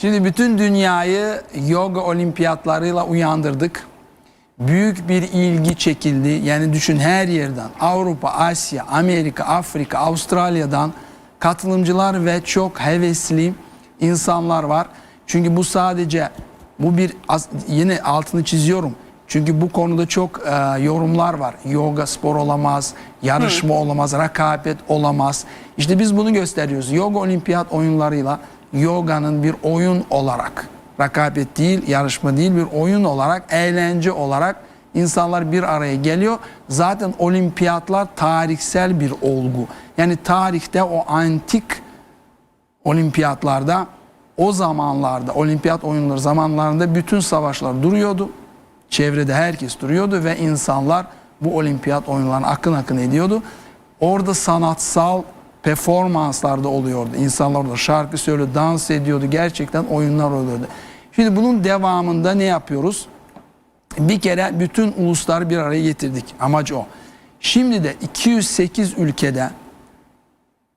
Şimdi bütün dünyayı yoga olimpiyatlarıyla uyandırdık. Büyük bir ilgi çekildi. Yani düşün her yerden Avrupa, Asya, Amerika, Afrika, Avustralya'dan katılımcılar ve çok hevesli insanlar var. Çünkü bu sadece bu bir yine altını çiziyorum. Çünkü bu konuda çok e, yorumlar var. Yoga spor olamaz, yarışma olamaz, rekabet olamaz. İşte biz bunu gösteriyoruz. Yoga olimpiyat oyunlarıyla yoganın bir oyun olarak rekabet değil, yarışma değil bir oyun olarak, eğlence olarak insanlar bir araya geliyor. Zaten olimpiyatlar tarihsel bir olgu. Yani tarihte o antik olimpiyatlarda o zamanlarda olimpiyat oyunları zamanlarında bütün savaşlar duruyordu. Çevrede herkes duruyordu ve insanlar bu olimpiyat oyunlarına akın akın ediyordu. Orada sanatsal performanslarda oluyordu. İnsanlar orada şarkı söylüyordu, dans ediyordu. Gerçekten oyunlar oluyordu. Şimdi bunun devamında ne yapıyoruz? Bir kere bütün ulusları bir araya getirdik. Amacı o. Şimdi de 208 ülkede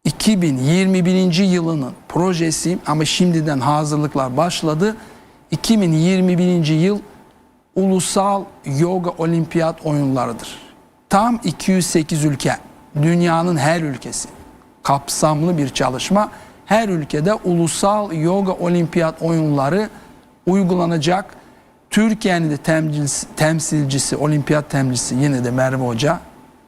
2021. yılının projesi ama şimdiden hazırlıklar başladı. 2021. yıl ulusal yoga olimpiyat oyunlarıdır. Tam 208 ülke, dünyanın her ülkesi. Kapsamlı bir çalışma. Her ülkede ulusal yoga olimpiyat oyunları uygulanacak. Türkiye'nin de temsilcisi, temsilcisi, olimpiyat temsilcisi yine de Merve Hoca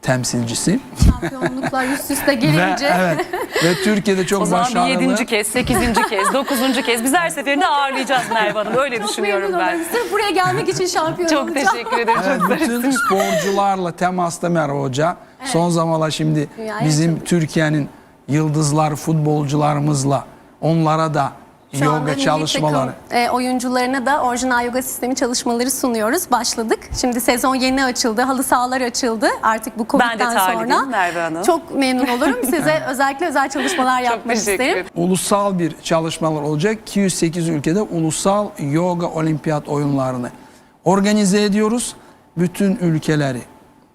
temsilcisi. Şampiyonluklar üst üste Ve, gelince evet, ve Türkiye'de çok O zaman başarılı. bir yedinci kez, sekizinci kez, dokuzuncu kez biz her seferinde ağırlayacağız Merve Hanım. Öyle çok düşünüyorum ben. olurum. Sırf buraya gelmek için şampiyon Çok olacağım. teşekkür ederim. Evet, bütün sporcularla temasta Merve Hoca. Son zamanlar şimdi Dünyaya bizim. Türkiye'nin yıldızlar futbolcularımızla onlara da Şu yoga çalışmaları. takım, e, oyuncularına da orijinal yoga sistemi çalışmaları sunuyoruz. Başladık. Şimdi sezon yeni açıldı. Halı sahalar açıldı. Artık bu Ben de Covid'den sonra. Merve Hanım. Çok memnun olurum. Size özellikle özel çalışmalar yapmak teşekkür isterim. ederim. Ulusal bir çalışmalar olacak. 208 ülkede ulusal yoga olimpiyat oyunlarını organize ediyoruz. Bütün ülkeleri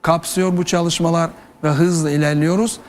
kapsıyor bu çalışmalar ve hızla ilerliyoruz.